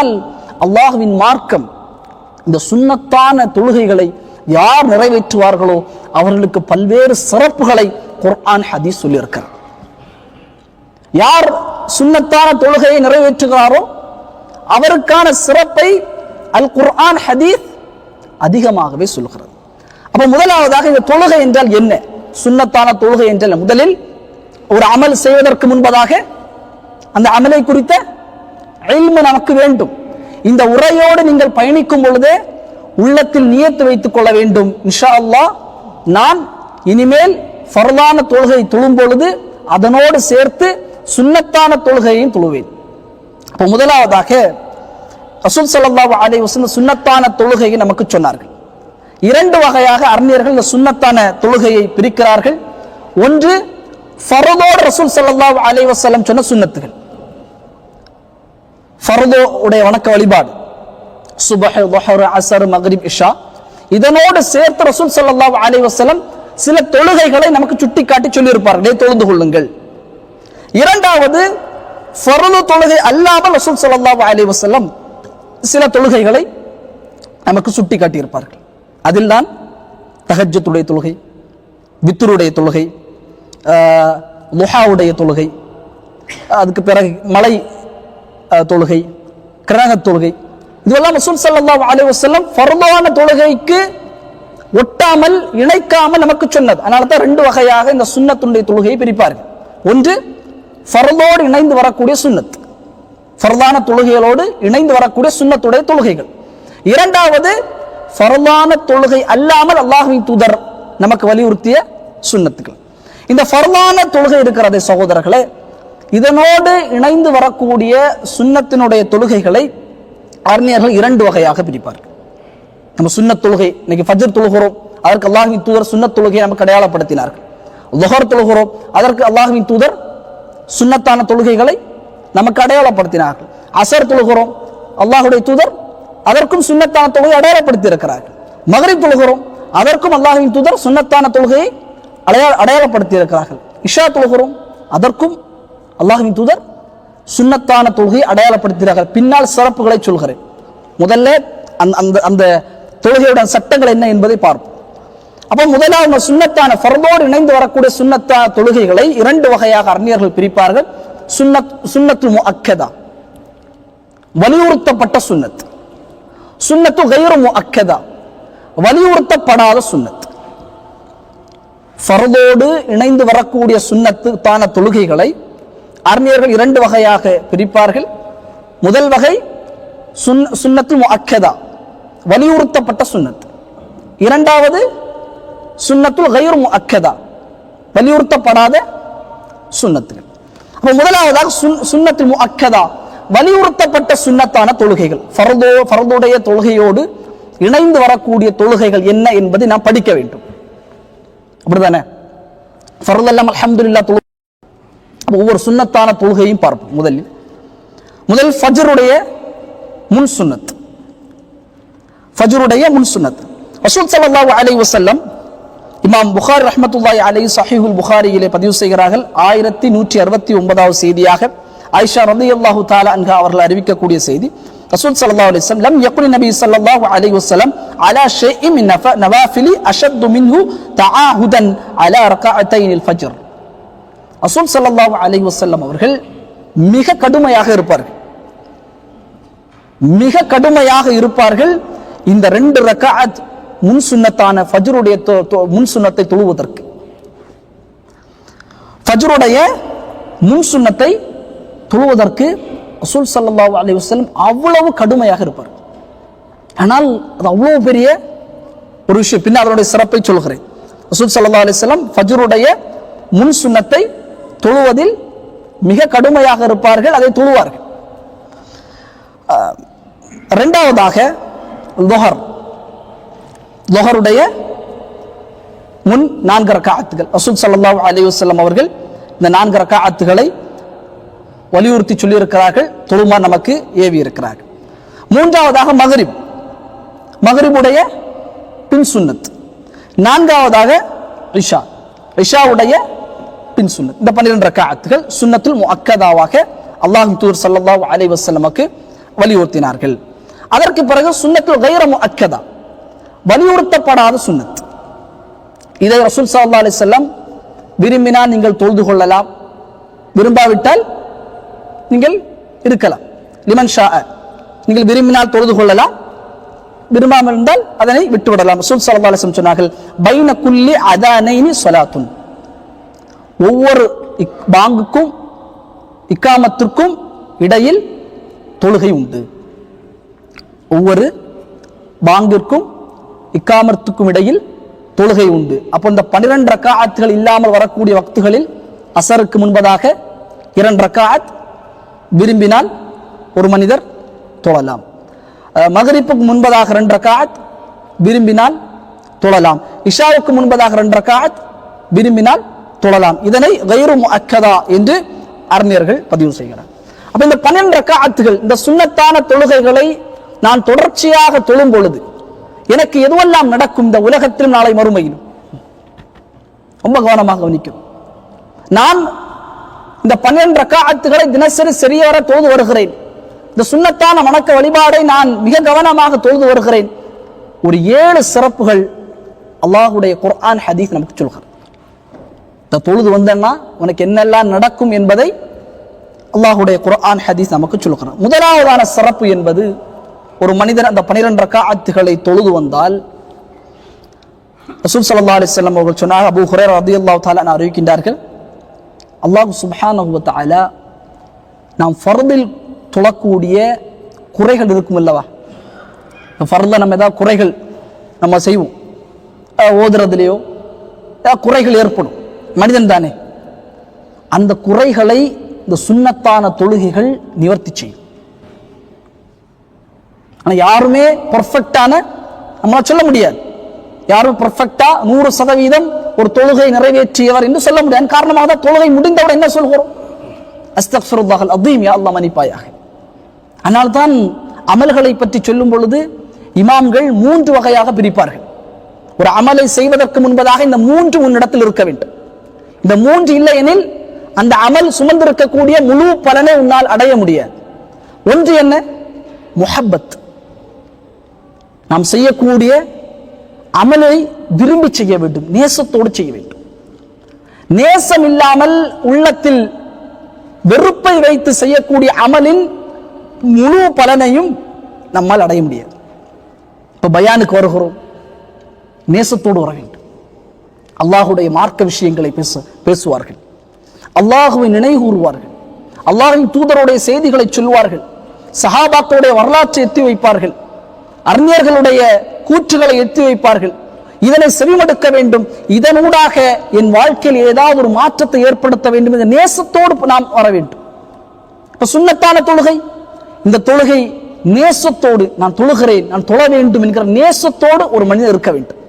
ஆனால் அல்லாஹுவின் மார்க்கம் இந்த சுண்ணத்தான தொழுகைகளை யார் நிறைவேற்றுவார்களோ அவர்களுக்கு பல்வேறு சிறப்புகளை குர்ஆன் ஹதீஸ் சொல்லியிருக்கிறார். யார் சுண்ணத்தான தொழுகையை நிறைவேற்றுகிறாரோ அவருக்கான சிறப்பை அல் குர்ஆன் ஹதீஸ் அதிகமாகவே சொல்கிறது. அப்ப முதலாவதாக இந்த தொழுகை என்றால் என்ன? சுண்ணத்தான தொழுகை என்றால் முதலில் ஒரு அமல் செய்வதற்கு முன்பதாக அந்த அமலை குறித்த இல்மு நமக்கு வேண்டும். இந்த உரையோடு நீங்கள் பயணிக்கும் பொழுது உள்ளத்தில் நியத்து வைத்துக் கொள்ள வேண்டும். இன்ஷா அல்லாஹ் நான் இனிமேல் ஃபர்தான தொழுகை தொழும் பொழுது அதனோடு சேர்த்து சுன்னத்தான தொழுகையையும் தொழுவேன். இப்போ முதலாவதாக ரசூல் சல்லாஹ் அலைஹி வசந்த சுன்னத்தான தொழுகையை நமக்கு சொன்னார்கள். இரண்டு வகையாக அறிஞர்கள் இந்த சுன்னத்தான தொழுகையை பிரிக்கிறார்கள். ஒன்று ஃபரதோடு ரசூல் சல்லாஹ் அலைஹி வசலம் சொன்ன சுன்னத்துகள் ஃபர்தோ உடைய வணக்க வழிபாடு. சுபஹ் துஹர் அசர் மக்ரிப் இஷா. இதனோடு சேர்த்து ரசூல் சல்லாஹ் அலைஹி வஸல்லம் சில தொழுகைகளை நமக்கு சுட்டிக்காட்டி சொல்லியிருப்பார்கள். "டேய், தொழுந்து கொள்ளுங்கள். இரண்டாவது ஃபர்து தொழுகை அல்லாமல் ரசூல் சல்லாஹ் அலைஹி வஸல்லம் சில தொழுகைகளை நமக்கு சுட்டி காட்டியிருப்பார்கள் அதில் தான் தஹஜத்துடைய தொழுகை வித்துருடைய தொழுகை லுஹாவுடைய தொழுகை அதுக்கு பிறகு மலை தொழுகை கிரகத் தொழுகை. இதுவெல்லாம் ரசூல் ஸல்லல்லாஹு அலி வசல்லம் ஃபர்தான தொழுகைக்கு ஒட்டாமல் இணைக்காமல் நமக்கு சொன்னது. அதனால தான் ரெண்டு வகையாக இந்த சுண்ணத்துடைய தொழுகையை பிரிப்பார்கள். ஒன்று ஃபர்தோடு இணைந்து வரக்கூடிய சுண்ணத். ஃபர்தான தொழுகைகளோடு இணைந்து வரக்கூடிய சுண்ணத்துடைய தொழுகைகள். இரண்டாவது ஃபர்தான தொழுகை அல்லாமல் அல்லாஹின் தூதர் நமக்கு வலியுறுத்திய சுண்ணத்துகள் இந்த ஃபர்தான தொழுகை இருக்கிறதே சகோதரர்களே இதனோடு இணைந்து வரக்கூடிய சுன்னத்தினுடைய தொழுகைகளை அறிஞர்கள் இரண்டு வகையாக பிரிப்பார்கள். நம்ம சுன்னத் தொழுகை இன்னைக்கு ஃபஜ்ர் தொழுகிறோம் அதற்கு அல்லாஹின் தூதர் சுன்னத் தொழுகையை நமக்கு அடையாளப்படுத்தினார்கள். லொஹர் தொழுகிறோம் அதற்கு அல்லாஹின் தூதர் சுன்னத்தான தொழுகைகளை நமக்கு அடையாளப்படுத்தினார்கள். அசர் தொழுகிறோம் அல்லாஹுடைய தூதர் அதற்கும் சுன்னத்தான தொழுகை அடையாளப்படுத்தி இருக்கிறார்கள் மகரிப் தொழுகிறோம் அதற்கும் அல்லாஹின் தூதர் சுன்னத்தான தொழுகையை அடையாள அடையாளப்படுத்தி இருக்கிறார்கள் இஷா தொழுகிறோம் அதற்கும் அல்லாஹின் தூதர் சுண்ணத்தான தொழுகை அடையாளப்படுத்துகிறார்கள். பின்னால் சிறப்புகளை சொல்கிறேன். முதல்ல அந்த அந்த அந்த தொழுகையோட சட்டங்கள் என்ன என்பதை பார்ப்போம். அப்போ முதலாவது சுண்ணத்தான ஃபர்தோடு இணைந்து வரக்கூடிய சுண்ணத்தான தொழுகைகளை இரண்டு வகையாக அறிஞர்கள் பிரிப்பார்கள். சுண்ணத் சுண்ணத்து மு அக்கதா வலியுறுத்தப்பட்ட சுன்னத் சுண்ணத்து கைரமு முஅக்கதா. வலியுறுத்தப்படாத சுன்னத் ஃபர்தோடு இணைந்து வரக்கூடிய சுண்ணத்து தான தொழுகைகளை அறிஞர்கள் இரண்டு வகையாக பிரிப்பார்கள். முதல் வகை சுன் சுன்னத்து முஅக்கதா வலியுறுத்தப்பட்ட சுன்னத். இரண்டாவது சுன்னத்துல் கைர் அக்கதா வலியுறுத்தப்படாத சுண்ணத்துகள் அப்போ முதலாவதாக சுண்ணத்து அக்கதா வலியுறுத்தப்பட்ட சுன்னத்தான தொழுகைகள். ஃபரதோ ஃபரதுடைய தொழுகையோடு இணைந்து வரக்கூடிய தொழுகைகள் என்ன என்பதை நாம் படிக்க வேண்டும். அப்படிதானே ஃபர்தெல்லாம் அலமதுல்லா தொழு ஒவ்வொரு சுண்ணத்தான தொழுகையும் பார்ப்போம். முதலில் முதல் ஃபஜருடைய முன் சுண்ணத். ஃபஜருடைய முன் சுண்ணத். ரசூல் சல்லாஹூ அலை வசல்லம் இமாம் புகாரி ரஹமத்துல்லாய் அலை சஹிஹுல் புகாரியிலே பதிவு செய்கிறார்கள். ஆயிரத்தி நூற்றி அறுபத்தி ஒன்பதாவது செய்தியாக ஐஷா ரந்தி ரலியல்லாஹு தாலா அன்ஹா அவர்கள் அறிவிக்கக்கூடிய செய்தி. ரசூல் ஸல்லல்லாஹு அலிஸ்லம் லம் யகுன் நபி சல்லாஹு அலி வசலம் அலா ஷே இம் நவாஃபிலி அஷத்து மின்ஹு தஆஹுதன் அலா ரக்அத்தைனில் ஃபஜ்ர் ரசூல் ஸல்லல்லாஹு அலி வசல்லம் அவர்கள் மிக கடுமையாக இருப்பார்கள். மிக கடுமையாக இருப்பார்கள். இந்த ரெண்டு ரக்காத் முன் சுன்னத்தான ஃபஜ்ருடைய முன் சுன்னத்தை தொழுவதற்கு. ஃபஜ்ருடைய முன் சுன்னத்தை தொழுவதற்கு ரசூல் ஸல்லல்லாஹு அலி வஸல்லம் அவ்வளவு கடுமையாக இருப்பார். ஆனால் அது அவ்வளவு பெரிய ஒரு விஷயம். பின்னர் அதனுடைய சிறப்பை சொல்கிறேன். ரசூல் சல்லா அலிஸ்லாம் வஸல்லம் ஃபஜ்ருடைய முன் சுன்னத்தை தொழுவதில் மிக கடுமையாக இருப்பார்கள் அதை தொழுவார்கள். ரெண்டாவதாக லொஹர். லொஹருடைய முன் நான்கு ரக்காத்துகள் அசுத் சல்லா அலி வல்லம் அவர்கள் இந்த நான்கு ரக்காத்துகளை வலியுறுத்தி சொல்லியிருக்கிறார்கள் தொழுமா நமக்கு ஏவி இருக்கிறார்கள். மூன்றாவதாக மகரிப். மகரிபுடைய பின் சுன்னத். நான்காவதாக ரிஷா ரிஷாவுடைய பின் சுன்னத் இந்த பன்னிரெண்டு ரக்காத்துகள் சுன்னத்துல் முக்கதாவாக அல்லாஹும் தூர் சல்லா அலைஹி வலியுறுத்தினார்கள். அதற்கு பிறகு சுன்னத்துல் கைர அக்கதா வலியுறுத்தப்படாத சுன்னத் இதை ரசூல் சல்லா அலி செல்லம் விரும்பினால் நீங்கள் தொழுது கொள்ளலாம். விரும்பாவிட்டால் நீங்கள் இருக்கலாம். லிமன் ஷா நீங்கள் விரும்பினால் தொழுது கொள்ளலாம். விரும்பாமல் இருந்தால் அதனை விட்டுவிடலாம். ரசூல் சல்லா அலிஸ்லம் சொன்னார்கள் பைன குல்லி அதானைனி சொலாத்துன் ஒவ்வொரு இக்- பாங்குக்கும் இக்காமத்திற்கும் இடையில் தொழுகை உண்டு. ஒவ்வொரு பாங்கிற்கும் இக்காமத்துக்கும் இடையில் தொழுகை உண்டு. அப்போ இந்த பன்னிரண்டு ரக்காத்துகள் இல்லாமல் வரக்கூடிய வக்துகளில் அசருக்கு முன்பதாக இரண்டு ரக்காத் விரும்பினால் ஒரு மனிதர் தொழலாம். மகரிப்புக்கு முன்பதாக ரெண்டு ரக்காத் விரும்பினால் தொழலாம். இஷாவுக்கு முன்பதாக ரெண்டு ரக்காத் விரும்பினால் தொழலாம் இதனை கைரு அக்கதா என்று அறிஞர்கள் பதிவு செய்கிறார். அப்ப இந்த பன்னெண்டு ரக்காத்துகள் இந்த சுன்னத்தான தொழுகைகளை நான் தொடர்ச்சியாக தொழும் பொழுது எனக்கு எதுவெல்லாம் நடக்கும் இந்த உலகத்திலும் நாளை மறுமையிலும்? ரொம்ப கவனமாக கவனிக்கும் நான் இந்த பன்னெண்டு ரக்காத்துகளை தினசரி சரியார தொழுது வருகிறேன். இந்த சுன்னத்தான வணக்க வழிபாடை நான் மிக கவனமாக தொழுது வருகிறேன். ஒரு ஏழு சிறப்புகள் அல்லாஹுடைய குர்ஆன் ஹதீஸ் நமக்கு சொல்கிறார் தொழுது வந்தேன்னா உனக்கு என்னெல்லாம் நடக்கும் என்பதை அல்லாஹுடைய குரான் ஹதீஸ் நமக்கு சொல்கிறார் முதலாவதான சிறப்பு என்பது ஒரு மனிதன் அந்த பனிரெண்டு காத்துகளை தொழுது வந்தால் ரசூல் சல்லா அலைஹி வஸல்லம் அவர்கள் சொன்னார் அபு ஹுரேர் ரலியல்லாஹு அல்லா அன்ஹு அறிவிக்கின்றார்கள் அல்லாஹ் சுப்ஹானஹு வ நாம் ஃபர்தில் தொழக்கூடிய குறைகள் இருக்கும் அல்லவா? ஃபர்தில் நம்ம ஏதாவது குறைகள் நம்ம செய்வோம். ஓதுறதுலையோ ஏதாவது குறைகள் ஏற்படும். மனிதன் தானே. அந்த குறைகளை இந்த சுண்ணத்தான தொழுகைகள் நிவர்த்தி செய்யும். ஆனா யாருமே பர்ஃபெக்டான நம்மளால் சொல்ல முடியாது. யாரும் பர்ஃபெக்டா நூறு சதவீதம் ஒரு தொழுகை நிறைவேற்றியவர் என்று சொல்ல முடியாது. காரணமாக தான் தொழுகை முடிந்தவுடன் என்ன சொல்கிறோம்? அஸ்தக்ஃபிருல்லாஹல் அதையும் யா அல்லா மன்னிப்பாயாக. அதனால்தான் அமல்களை பற்றி சொல்லும் பொழுது இமாம்கள் மூன்று வகையாக பிரிப்பார்கள். ஒரு அமலை செய்வதற்கு முன்பதாக இந்த மூன்று உன்னிடத்தில் இருக்க வேண்டும். இந்த மூன்று இல்லை எனில் அந்த அமல் சுமந்திருக்கக்கூடிய முழு பலனை உன்னால் அடைய முடியாது. ஒன்று என்ன? முஹப்பத். நாம் செய்யக்கூடிய அமலை விரும்பி செய்ய வேண்டும் நேசத்தோடு செய்ய வேண்டும். நேசம் இல்லாமல் உள்ளத்தில் வெறுப்பை வைத்து செய்யக்கூடிய அமலின் முழு பலனையும் நம்மால் அடைய முடியாது. இப்ப பயானுக்கு வருகிறோம். நேசத்தோடு வர வேண்டும். அல்லாஹுடைய மார்க்க விஷயங்களை பேச பேசுவார்கள். அல்லாஹுவை நினைகூறுவார்கள் அல்லாஹின் தூதருடைய செய்திகளை சொல்வார்கள். சஹாபாக்களுடைய வரலாற்றை எத்தி வைப்பார்கள். அறிஞர்களுடைய கூற்றுகளை எத்தி வைப்பார்கள். இதனை செவிமடுக்க வேண்டும். இதனூடாக என் வாழ்க்கையில் ஏதாவது ஒரு மாற்றத்தை ஏற்படுத்த வேண்டும் என்ற நேசத்தோடு நாம் வர வேண்டும். இப்ப சுன்னத்தான தொழுகை. இந்த தொழுகை நேசத்தோடு நான் தொழுகிறேன் நான் தொழ வேண்டும் என்கிற நேசத்தோடு ஒரு மனிதன் இருக்க வேண்டும்.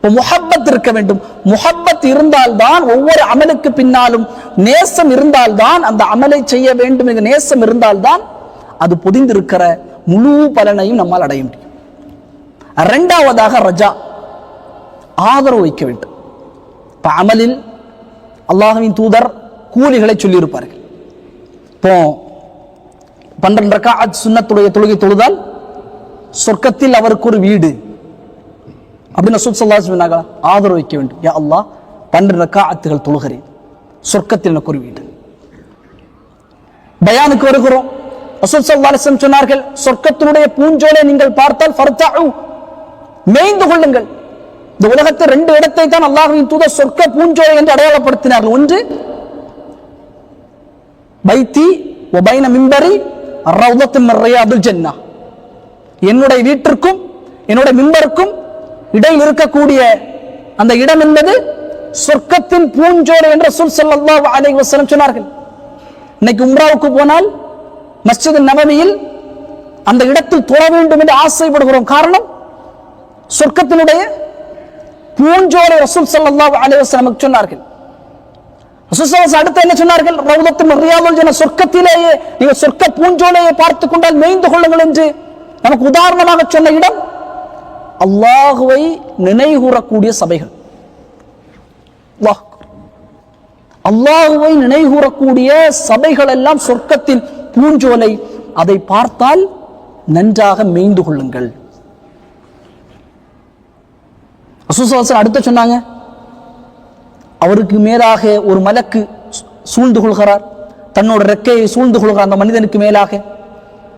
இப்போ முஹப்பத் இருக்க வேண்டும். முஹப்பத் இருந்தால்தான் ஒவ்வொரு அமலுக்கு பின்னாலும் நேசம் இருந்தால்தான் அந்த அமலை செய்ய வேண்டும் என்ற நேசம் இருந்தால்தான் அது பொதிந்திருக்கிற முழு பலனையும் நம்மால் அடைய முடியும். இரண்டாவதாக ரஜா. ஆதரவு வைக்க வேண்டும். இப்போ அமலில் அல்லாஹ்வின் தூதர் கூலிகளை சொல்லியிருப்பார்கள். இப்போ பன்னிரண்டு அஜ் சுண்ணத்துடைய தொழுகை தொழுதால் சொர்க்கத்தில் அவருக்கு ஒரு வீடு. அப்படின்னு ரசூல் ஸல்லல்லாஹு சொன்னாங்க ஆதரவு வைக்க வேண்டும். யா அல்லா பன்னெண்டு ரக்காத்துகள் தொழுகிறேன். சொர்க்கத்தில் எனக்கு ஒரு வீடு பயானுக்கு வருகிறோம். ரசூல் ஸல்லல்லாஹு சொன்னார்கள் சொர்க்கத்தினுடைய பூஞ்சோலை நீங்கள் பார்த்தால் ஃபர்தஉ மேய்ந்து கொள்ளுங்கள். இந்த உலகத்தை ரெண்டு இடத்தை தான் அல்லாஹ்வின் தூத சொர்க்க பூஞ்சோலை என்று அடையாளப்படுத்தினார்கள். ஒன்று பைத்தி ஒபைன மிம்பரி ரவுதத்து ரியாதுல் ஜன்னா. என்னுடைய வீட்டிற்கும் என்னுடைய மிம்பருக்கும் இடையில் இருக்கக்கூடிய அந்த இடம் என்பது சொர்க்கத்தின் பூஞ்சோலை என்று ரசூல் ஸல்லல்லாஹு அலை வசனம் சொன்னார்கள். இன்னைக்கு உம்ராவுக்கு போனால் மஸ்ஜித் நவமியில் அந்த இடத்தில் தொழ வேண்டும் என்று ஆசைப்படுகிறோம். காரணம் சொர்க்கத்தினுடைய பூஞ்சோலை ரசூல் ஸல்லல்லாஹு அலைஹி நமக்கு சொன்னார்கள். ரசூல் அடுத்து என்ன சொன்னார்கள்? ரவுதத்து ரியாதுல் சொர்க்கத்திலேயே நீங்கள் சொர்க்க பூஞ்சோலையை பார்த்து கொண்டால் மேய்ந்து கொள்ளுங்கள் என்று நமக்கு உதாரணமாக சொன்ன இடம் அல்லாஹுவை நினைகூறக்கூடிய சபைகள். அல்லாஹ். அல்லாஹுவை நினைகூறக்கூடிய சபைகள் எல்லாம் சொர்க்கத்தின் பூஞ்சோலை. அதை பார்த்தால் நன்றாக மேய்ந்து கொள்ளுங்கள். ரசூசவாசன் அடுத்து சொன்னாங்க அவருக்கு மேலாக ஒரு மலக்கு சூழ்ந்து கொள்கிறார். தன்னோட ரெக்கையை சூழ்ந்து கொள்கிறார் அந்த மனிதனுக்கு மேலாக.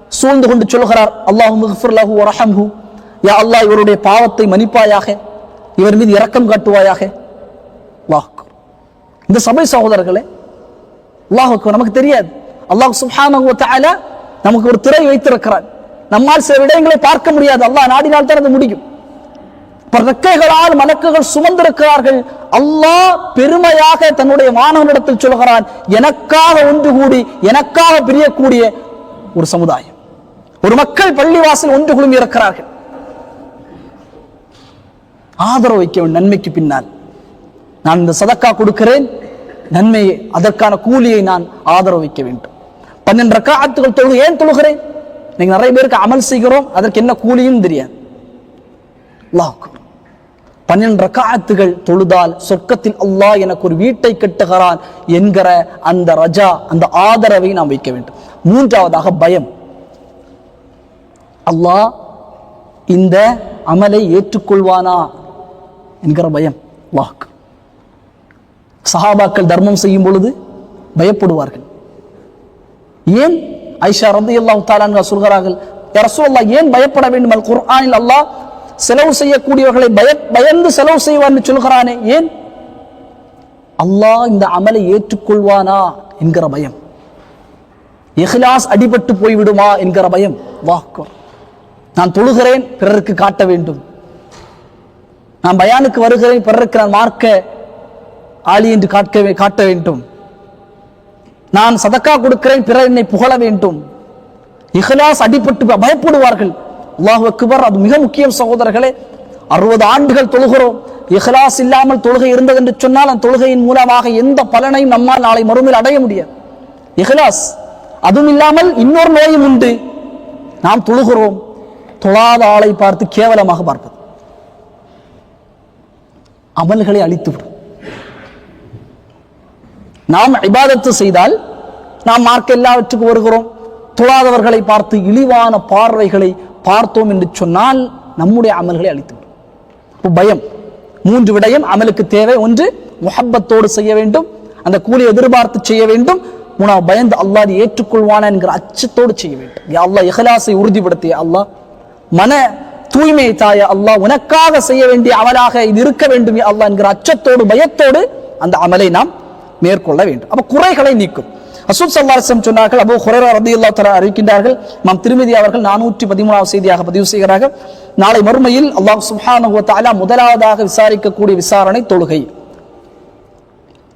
சூழ்ந்து கொண்டு சொல்கிறார் அல்லாஹு முஃபிர்லஹு யா அல்லாஹ் இவருடைய பாவத்தை மன்னிப்பாயாக இவர் மீது இரக்கம் காட்டுவாயாக. அல்லாஹ் இந்த சபை சகோதரர்களே அல்லாஹ் நமக்கு தெரியாது. அல்லாஹ் சுஹான நமக்கு ஒரு திரை வைத்திருக்கிறான் நம்மால் சில விடயங்களை பார்க்க முடியாது. அல்லாஹ் நாடினால் தான் அது முடியும். ரெக்கைகளால் மலக்குகள் சுமந்திருக்கிறார்கள். அல்லாஹ் பெருமையாக தன்னுடைய மாணவனிடத்தில் சொல்கிறான் எனக்காக ஒன்று கூடி எனக்காக பிரியக்கூடிய ஒரு சமுதாயம். ஒரு மக்கள் பள்ளிவாசல் ஒன்று குழுமி இருக்கிறார்கள். ஆதரவு வைக்க வேண்டும் நன்மைக்கு பின்னால். நான் இந்த சதக்கா கொடுக்கிறேன். நன்மையை அதற்கான கூலியை நான் ஆதரவு வைக்க வேண்டும். பன்னெண்டு ரக்காத்துகள் தொழு ஏன் தொழுகிறேன்? நீங்கள் நிறைய பேருக்கு அமல் செய்கிறோம். அதற்கு என்ன கூலியும் தெரியாது. பன்னெண்டு ரக்காத்துகள் தொழுதால் சொர்க்கத்தில் அல்லாஹ் எனக்கு ஒரு வீட்டை கட்டுகிறான் என்கிற அந்த ரஜா அந்த ஆதரவை நாம் வைக்க வேண்டும். மூன்றாவதாக பயம். அல்லாஹ் இந்த அமலை ஏற்றுக்கொள்வானா? என்கிற பயம். வாக்கு சஹாபாக்கள் தர்மம் செய்யும் பொழுது பயப்படுவார்கள். ஏன் ஐஷா ரந்தி அல்லாஹ் தாலான்கள் சொல்கிறார்கள் "யா ஏன் பயப்பட வேண்டும்? அல் குர்ஆனில் அல்லாஹ் செலவு செய்யக்கூடியவர்களை பய பயந்து செலவு செய்வான்னு சொல்கிறானே ஏன்? அல்லாஹ் இந்த அமலை ஏற்றுக்கொள்வானா என்கிற பயம். எஹ்லாஸ் அடிபட்டு போய்விடுமா என்கிற பயம். வாக்கு நான் தொழுகிறேன் பிறருக்கு காட்ட வேண்டும். நான் பயானுக்கு வருகிறேன் பிறருக்கு நான் மார்க்க ஆளி என்று காட்க காட்ட வேண்டும். நான் சதக்கா கொடுக்கிறேன் பிறர் என்னை புகழ வேண்டும். இஹ்லாஸ் அடிபட்டு பயப்படுவார்கள். அல்லாஹ் அக்பர் அது மிக முக்கியம் சகோதரர்களே. அறுபது ஆண்டுகள் தொழுகிறோம். இஹ்லாஸ் இல்லாமல் தொழுகை இருந்தது என்று சொன்னால் அந்த தொழுகையின் மூலமாக எந்த பலனையும் நம்மால் நாளை மறுமையில் அடைய முடியாது. இஹ்லாஸ் அதுவும் இல்லாமல் இன்னொரு நோயும் உண்டு. நாம் தொழுகிறோம். தொழாத ஆளை பார்த்து கேவலமாக பார்ப்பது அமல்களை அழித்துவிடும். நாம் இபாதத்து செய்தால் நாம் மார்க்க எல்லாவற்றுக்கும் வருகிறோம். தொழாதவர்களை பார்த்து இழிவான பார்வைகளை பார்த்தோம் என்று சொன்னால் நம்முடைய அமல்களை அழித்துவிடும். பயம். மூன்று விடயம் அமலுக்கு தேவை. ஒன்று முஹப்பத்தோடு செய்ய வேண்டும். அந்த கூலி எதிர்பார்த்து செய்ய வேண்டும். மூணாவது பயந்து அல்லாஹ் ஏற்றுக்கொள்வானா என்கிற அச்சத்தோடு செய்ய வேண்டும். யா அல்லாஹ் இஹலாசை உறுதிப்படுத்திய அல்லாஹ் மன தூய்மை தாய அல்லாஹ் உனக்காக செய்ய வேண்டிய அமலாக இது இருக்க வேண்டும் அல்லா அல்லாஹ் என்கிற அச்சத்தோடு பயத்தோடு அந்த அமலை நாம் மேற்கொள்ள வேண்டும். அப்ப குறைகளை நீக்கும். அசூத் சல்லாசம் சொன்னார்கள் அபு ஹுரேரா அல்லா தர அறிவிக்கின்றார்கள் நாம் திருமதி அவர்கள் நானூற்றி பதிமூணாவது செய்தியாக பதிவு செய்கிறார்கள் நாளை மறுமையில் அல்லாஹ் சுப்ஹானஹு முதலாவதாக விசாரிக்கக்கூடிய விசாரணை தொழுகை.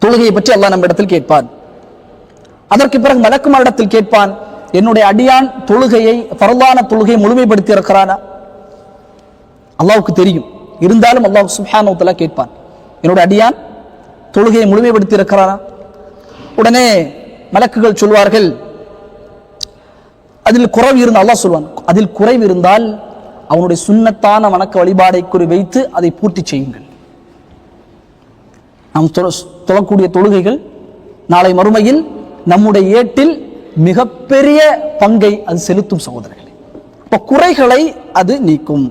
தொழுகையை பற்றி அல்லாஹ் நம்ம இடத்தில் கேட்பான். அதற்கு பிறகு மலக்குமாரிடத்தில் கேட்பான் என்னுடைய அடியான் தொழுகையை பரவான தொழுகையை முழுமைப்படுத்தி இருக்கிறானா அல்லாவுக்கு தெரியும். இருந்தாலும் அல்லாஹ் சுஹானவத்தெல்லாம் கேட்பான். என்னோட அடியான் தொழுகையை முழுமைப்படுத்தி இருக்கிறாரா உடனே மலக்குகள் சொல்வார்கள் அதில் குறைவு இருந்தால் அல்லாஹ் சொல்வான் அதில் குறைவு இருந்தால் அவனுடைய சுண்ணத்தான வணக்க வழிபாடை குறி வைத்து அதை பூர்த்தி செய்யுங்கள். நாம் தொழக்கூடிய தொழுகைகள் நாளை மறுமையில் நம்முடைய ஏட்டில் மிகப்பெரிய பங்கை அது செலுத்தும் சகோதரர்களே. அப்ப குறைகளை அது நீக்கும்.